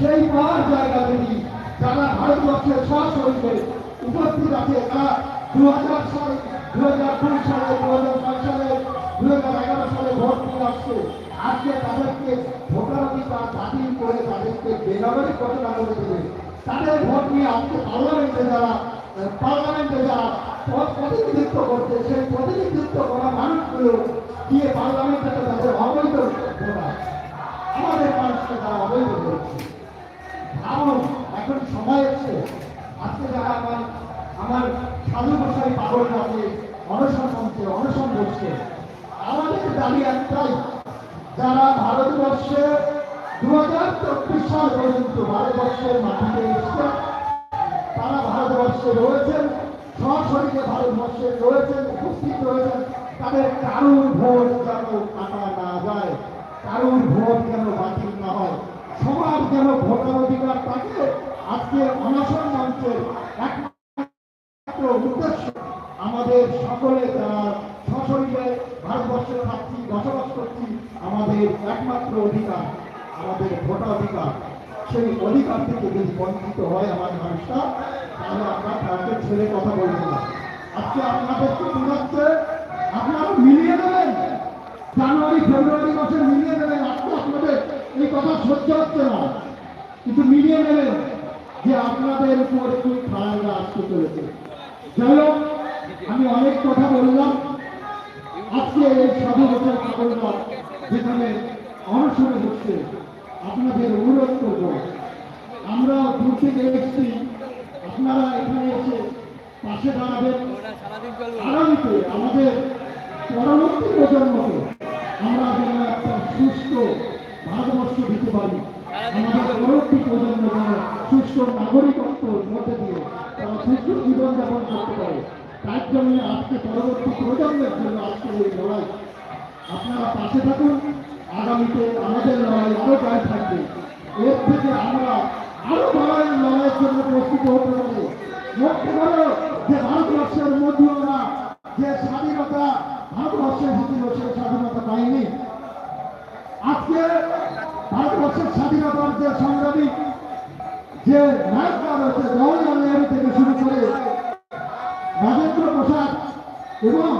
সেই পাওয়ার জায়গা যদি যারা ভারতবর্ষের সশরীরে উপস্থিত আছে, তারা দু হাজার সাল দু হাজার কুড়ি সালে দু হাজার সাত সালে দু হাজার এগারো সালে ভোট দিয়ে আসছে। আজকে তাদেরকে ভোটার অধিকার বাতিল করে তাদেরকে বেনাগরিক ঘোষণা করে দেবে। তাদের ভোট নিয়ে আজকে পার্লামেন্টে যারা পার্লামেন্টে যারা প্রতিনিধিত্ব করছে, সেই প্রতিনিধিত্ব করা মানুষগুলো গিয়ে পার্লামেন্টে তাদের অবৈধ আমাদের মানুষকে তারা অবৈধ করছে ভাবুন এখন সময় এসছে। আজকে যারা আমার আমার সাধু মশাই পাগল রাতে অনশন মঞ্চে অনশন করছে আমাদের দাবি একটাই যারা ভারতবর্ষে দু হাজার চব্বিশ সাল পর্যন্ত ভারতবর্ষের মাটিতে এসছে তারা ভারতবর্ষে রয়েছেন সশরীরে ভারতবর্ষে রয়েছেন, উপস্থিত রয়েছেন, তাদের কারুর ভোট যেন কাটা না যায়, কারুর ভোট যেন বাতিল না হয়। সবার যেন ভোটার অধিকার থাকে, আজকে অনশন মঞ্চের একমাত্র উদ্দেশ্য আমাদের সকলে যারা সশরীরে ভারতবর্ষে থাকছি বসবাস করছি, আমাদের একমাত্র অধিকার, আমাদের ভোটাধিকার সেই অধিকার থেকে যদি বঞ্চিত হয় আমার মানুষটা, তাহলে আমরা তাকে ছেড়ে কথা বলব না। আজকে আপনাদেরকে বোঝাচ্ছে, আপনারা মিলিয়ে দেবেন। জানুয়ারি, ফেব্রুয়ারি মাসে মিলিয়ে দেবেন আজকে আপনাদের এই কথা সহ্য হচ্ছে না। কিন্তু মিলিয়ে নেবেন যে আপনাদের উপর একটু খারাপরা আসতে চলেছে। যাই হোক, আমি অনেক কথা বললাম। আজকে এই সাধু বছর ঠাকুররা যেখানে অনশনে হচ্ছে, আপনাদের অনুরোধ করব। আমরা দূর থেকে এসেছি। আপনারা এখানে এসে পাশে দাঁড়াবেন। আগামীতে আমাদের পরবর্তী প্রজন্মকে আমরা যেন একটা সুস্থ ভারতবর্ষ দিতে পারি। আমাদের পরবর্তী প্রজন্ম যেন সুস্থ নাগরিকত্বর মধ্যে দিয়ে তারা সুস্থ জীবনযাপন করতে পারে। তার জন্য আজকে পরবর্তী প্রজন্মের জন্য আজকে এই লড়াই। আপনারা পাশে থাকুন। আগামীতে আমাদের লড়াই আরও গায়ে থাকবে। এর থেকে আমরা আরও লড়াইয়ের লড়াইয়ের জন্য প্রস্তুত হতে লক্ষ্য করো যে ভারতবর্ষের মধ্যেও না যে স্বাধীনতা, ভারতবর্ষের ছিল সেই স্বাধীনতা পাইনি আজকে ভারতবর্ষের স্বাধীনতার যে সংগ্রামী, যে নায়করা রয়েছে জওয়াহরলাল নেহরু থেকে শুরু করে রাজেন্দ্র প্রসাদ এবং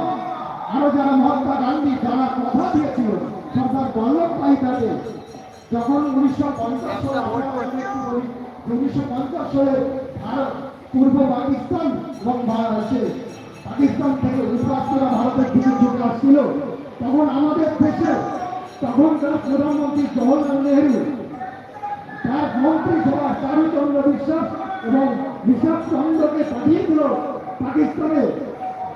আরও যারা মহাত্মা গান্ধী, যারা কথা দিয়েছিল, সর্দার বল্লভ ভাই প্যাটেল যখন উনিশশো পঞ্চাশ সালে উনিশশো পঞ্চাশ সালে ভারত, পূর্ব পাকিস্তান এবং পাকিস্তান থেকে যুক্তরাষ্ট্ররা ভারতের দিকে চলে আসছিল তখন আমাদের দেশে তখনকার প্রধানমন্ত্রী জওয়াহরলাল নেহরু, তার মন্ত্রিসভা চারুচন্দ্র বিশ্বাস এবং ঋষভ চন্দ্রকে পাঠিয়েছিল পাকিস্তানে,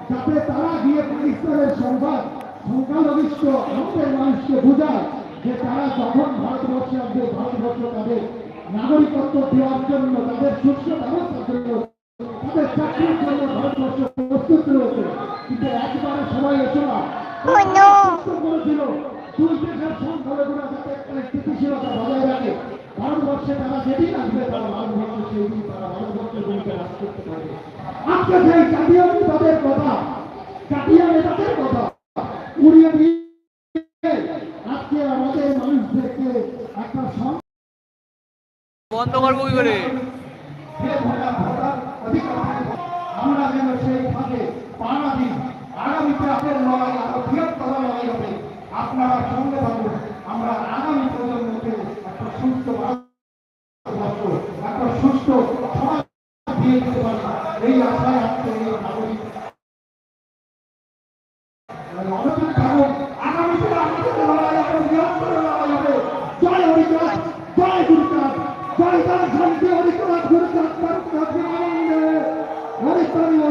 যাতে তারা গিয়ে পাকিস্তানের সংবাদ, সংখ্যালঘিষ্ঠ আমাদের মানুষকে বোঝায় যে তারা যখন ভারতবর্ষে আসবে, ভারতবর্ষ তাদের নাগরিকত্ব দেওয়ার জন্য, তাদের সুস্থ ব্যবস্থার জন্য তাদের চাকরির জন্য ভারতবর্ষ প্রস্তুত রয়েছে। কিন্তু একবারে সবাই এসো না। করেছিল। দুই দেশের সংখ্যালঘুরা যাতে একটা স্থিতিশীলতা বজায় রাখে। ভারতবর্ষে তারা যেদিন আসবে তারা ভারতবর্ষে সেই তারা ভারতবর্ষের জমিতে রাজ করতে পারবে। আজকে সেই জাতীয় নেতাদের কথা জাতীয় নেতাদের কথা উড়িয়ে দিয়ে আজকে আমাদের মানুষদেরকে একটা বন্ধ করব কি করে সেই ফাঁকে পাড়া দিন। আগামীতে আপনার লড়াই আরও বৃহত্তর লড়াই হবে। আপনারা সঙ্গে থাকুন। আমরা আগামী প্রজন্মকে একটা সুস্থ একটা সুস্থ সমাজ দিয়ে দিতে পারি। এই আশায় আজকে এই নাগরিক অনশন থাকুন আগামীতে আমাদের লড়াই আরও বৃহত্তর লড়াই হবে। জয় হরিচাঁদ জয় গুরুচাঁদ জয় জয় শান্তি গুরুচাঁদ আনন্দে হরিচাঁদ বলবন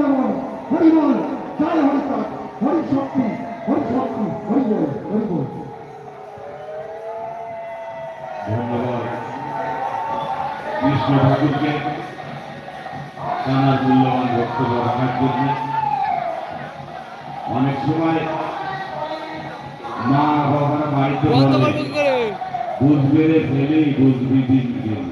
হরিবল জয় হরিচাঁদ হরি শক্তি হরি শক্তি হরি বল হরি বল ধন্যবাদ। কৃষ্ণ ঠাকুরকে তার মূল্যবান বক্তব্য রাখার জন্য। অনেক সময় মা বাবারা বাড়িতে বুঝ বেড়ে ফেলেই বুঝবি দিন গেল